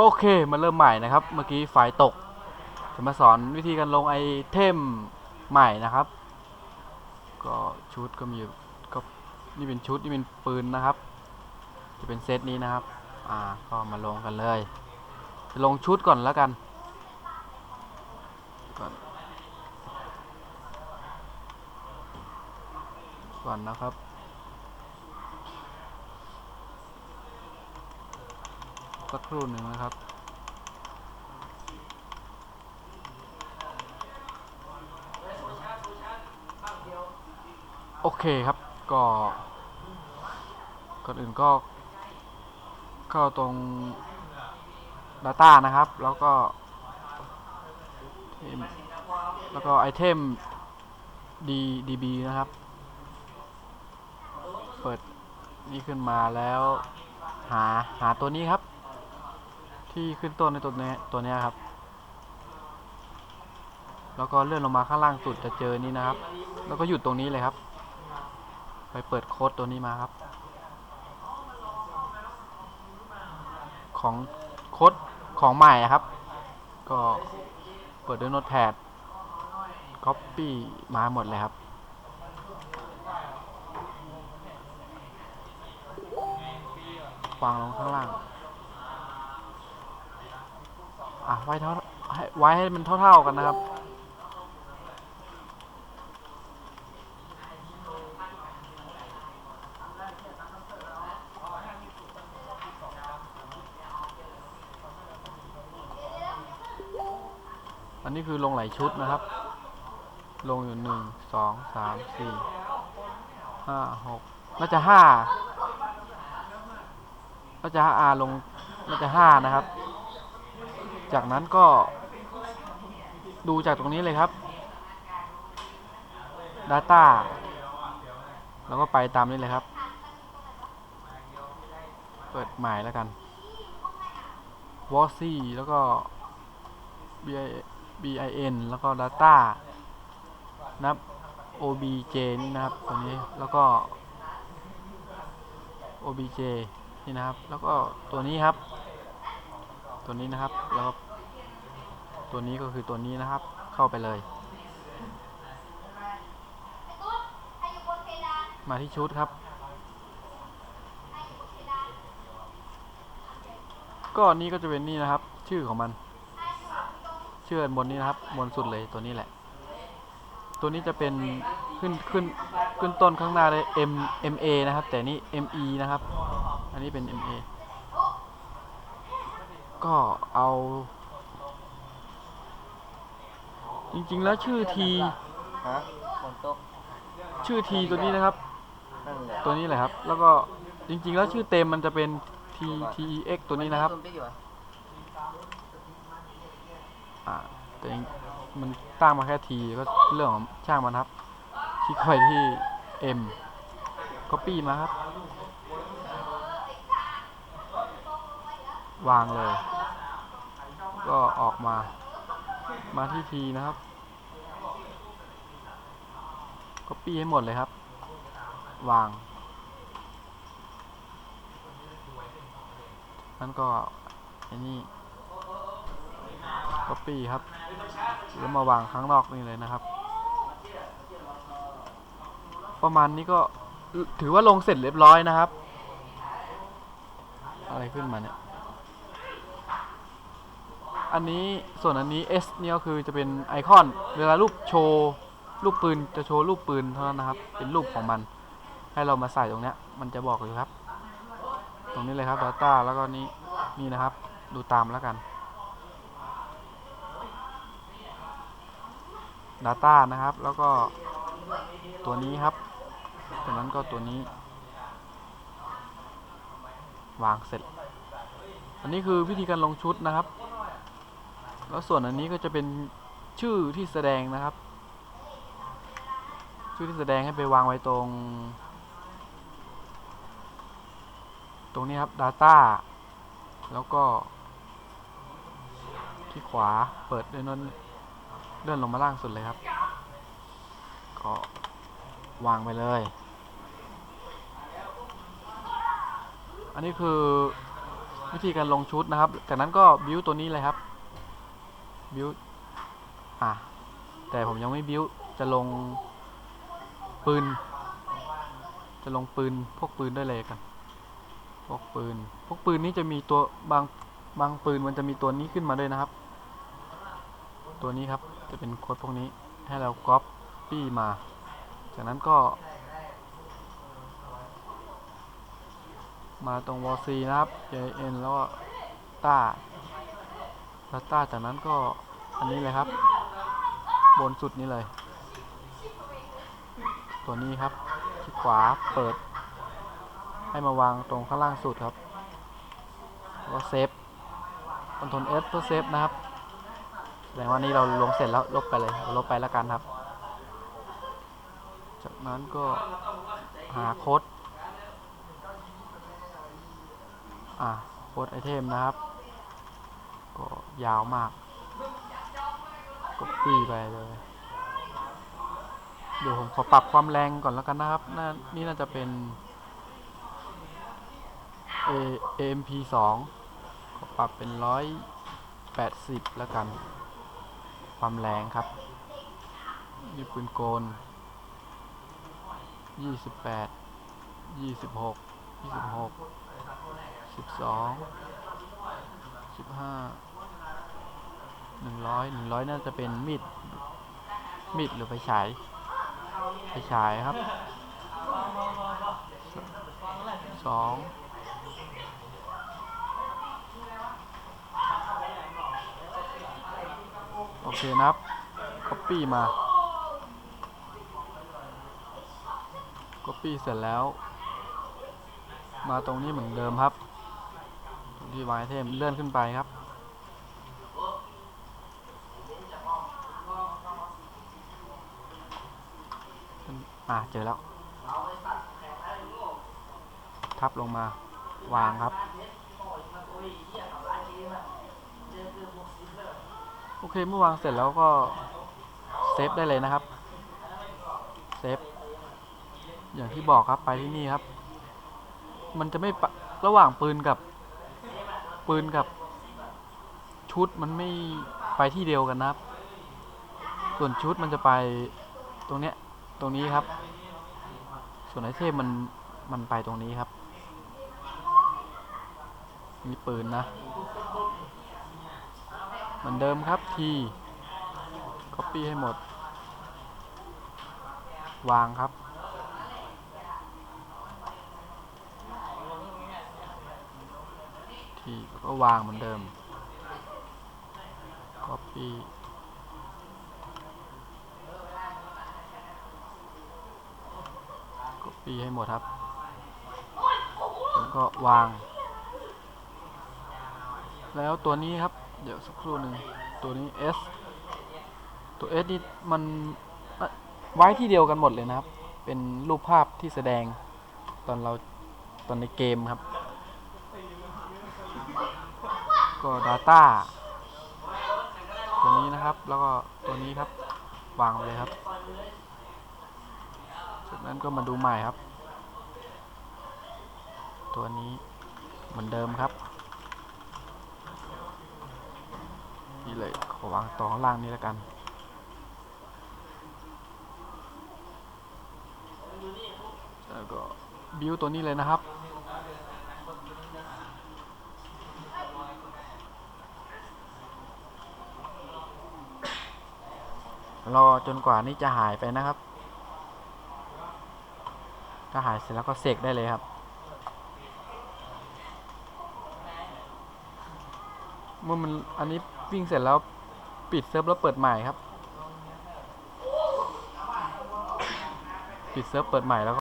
โอเคมาเริ่มใหม่นะครับ เมื่อกี้ไฟตก จะมาสอนวิธีการลงไอเทมใหม่นะครับ ก็ชุดก็มีก็นี่เป็นชุดนี่เป็นปืนนะครับ จะเป็นเซตนี้นะครับ อ่าก็มาลงกันเลยจะลงชุดก่อนแล้วกันก่อนก่อนนะครับ สักครู่หนึ่งนะครับ โอเคครับก็ก่อนอื่นก็เข้าตรง Data นะครับ แล้วก็แล้วก็ไอเทม D DB นะครับ เปิดนี่ขึ้นมาแล้ว หาหาตัวนี้ครับ ที่ขึ้นต้นในตัวเนี้ยตัวเนี้ยครับ แล้วก็เลื่อนลงมาข้างล่างสุดจะเจอนี่นะครับ แล้วก็หยุดตรงนี้เลยครับ ไปเปิดโค้ดตัวนี้มาครับ ของโค้ดของใหม่อะครับ ก็เปิดด้วยโน้ตแพด Copy มาหมดเลยครับวางลงข้างล่าง อะไว้เท่าไว้ให้มันเท่า ๆกันนะครับ อันนี้คือลงหลายชุดนะครับ ลงอยู่หนึ่งสองสามสี่ห้าหกน่าจะห้าน่าจะห้าอาลงน่าจะห้านะครับ จากนั้นก็ดูจากตรงนี้เลยครับ Data แล้วก็ไปตามนี้เลยครับ เปิดใหม่แล้วกัน w a s y แล้วก็ BI BIN แล้วก็ Data นับ OBJ นี่นะครับตรงนี้ แล้วก็ OBJ นี่นะครับ แล้วก็ตัวนี้ครับ ตัวนี้นะครับ แล้วก็ ตัวนี้ก็คือตัวนี้นะครับ เข้าไปเลย มาที่ชุดครับ ก็อนนี้ก็จะเป็นนี่นะครับ ชื่อของมัน ชื่อบนนี้นะครับ บนสุดเลยตัวนี้แหละ ตัวนี้จะเป็นขึ้นขึ้นขึ้นต้นข้างหน้าเลย M M A นะครับ แต่นี่ M E นะครับ อันนี้เป็น M A ก็เอา จริงๆแล้วชื่อทีฮะฝนตกชื่อทีตัวนี้นะครับ นั่นแหละตัวนี้แหละครับ แล้วก็จริง ๆ แล้วชื่อเต็มมันจะเป็น T T E X ตัวนี้นะครับมัไม่อยู่อะอ่าแต่จริงมันตั้งมาแค่ทีก็เรื่องของช่างมันครับคลิกไปที่ M copy มาครับ วางเลย ก็ออกมา มาที่ทีนะครับ copy ให้หมดเลยครับ วางนั่นก็ไอ้นี่ copy ครับ แล้วมาวางข้างนอกนี่เลยนะครับ ประมาณนี้ก็ถือว่าลงเสร็จเรียบร้อยนะครับ อะไรขึ้นมาเนี่ย อันนี้ส่วนอันนี้ S เนี่ยก็คือจะเป็นไอคอน เวลารูปโชว์รูปปืนจะโชว์รูปปืนเท่านั้นนะครับ เป็นรูปของมัน ให้เรามาใส่ตรงเนี้ย มันจะบอกอยู่ครับ ตรงนี้เลยครับ Data แล้วก็นี้นี่นะครับ ดูตามแล้วกัน Data นะครับ แล้วก็ตัวนี้ครับจากนั้นก็ตัวนี้ วางเสร็จ อันนี้คือวิธีการลงชุดนะครับ แล้วส่วนอันนี้ก็จะเป็นชื่อที่แสดงนะครับ ชื่อที่แสดงให้ไปวางไว้ตรง ตรงนี้ครับ Data แล้วก็ที่ขวาเปิดด้วยนนเลื่อนลงมาล่างสุดเลยครับ ก็วางไปเลย อันนี้คือวิธีการลงชุดนะครับ จากนั้นก็บิวตัวนี้เลยครับ บิวอะ แต่ผมยังไม่บิวจะลงปืน จะลงปืน พวกปืนด้วยเลยกัน พวกปืน พวกปืนนี้จะมีตัวบางบางปืนมันจะมีตัวนี้ขึ้นมาด้วยนะครับ ตัวนี้ครับจะเป็นโค้ดพวกนี้ให้เราก๊อปปี้มา จากนั้นก็ มาตรง วอซีนะครับ JN แล้วก็ต้า แล้วต้าจากนั้นก็อันนี้เลยครับ บนสุดนี้เลย ตัวนี้ครับที่ขวาเปิด ให้มาวางตรงข้างล่างสุดครับวก็เซฟคอนโทรล S เพื่อเซฟนะครับแสดงว่านี่เราลงเสร็จแล้วลบไปเลยลบไปแล้วกันครับ จากนั้นก็หาโค้ดอะโค้ดไอเทมนะครับ ก็ยาวมากก็ปีไปเลย เดี๋ยวผมขอปรับความแรงก่อนแล้วกันนะครับนนี่น่าจะเป็น A AMP 2ขอปรับเป็นร้อยแปดสิบแล้วกัน ความแรงครับ นี่ปืนโกนยี่สิบแปดยี่สิบ หนึ่งร้อยหนึ่งร้อยน่าจะเป็นมีดมีดหรือไฟฉายไฟฉายครับสองโอเคนะครับ copy มา copy เสร็จแล้ว มาตรงนี้เหมือนเดิมครับตรงที่วางไอเทมเลื่อนขึ้นไปครับ อ่าเจอแล้ว ทับลงมาวางครับ โอเคเมื่อวางเสร็จแล้วก็เซฟได้เลยนะครับ เซฟ อย่างที่บอกครับไปที่นี่ครับ มันจะไม่ระหว่างปืนกับปืนกับชุดมันไม่ไปที่เดียวกันนะครับ ส่วนชุดมันจะไปตรงเนี้ย ตรงนี้ครับ ส่วนไอเทมมันมันไปตรงนี้ครับมีปืนนะ เหมือนเดิมครับที copy ให้หมด วางครับ ทีก็วางเหมือนเดิม copy copy ให้หมดครับ แล้วก็วาง แล้วตัวนี้ครับ เดี๋ยวสักครู่หนึ่ง ตัวนี้ S ตัว S นี่มันไว้ที่เดียวกันหมดเลยนะครับ เป็นรูปภาพที่แสดงตอนเราตอนในเกมครับ ก็ Data ตัวนี้นะครับ แล้วก็ตัวนี้ครับ วางไปเลยครับ จากนั้นก็มาดูใหม่ครับ ตัวนี้เหมือนเดิมครับ นี่เลยขอวางตัวข้างล่างนี้แล้วกัน แล้วก็บิวตัวนี้เลยนะครับรอจนกว่านี้จะหายไปนะครับ ถ้าหายเสร็จแล้วก็เสกได้เลยครับ เมื่อมันอันนี้วิ่งเสร็จแล้วปิดเซิร์ฟแล้วเปิดใหม่ครับ ปิดเซิร์ฟเปิดใหม่แล้วก็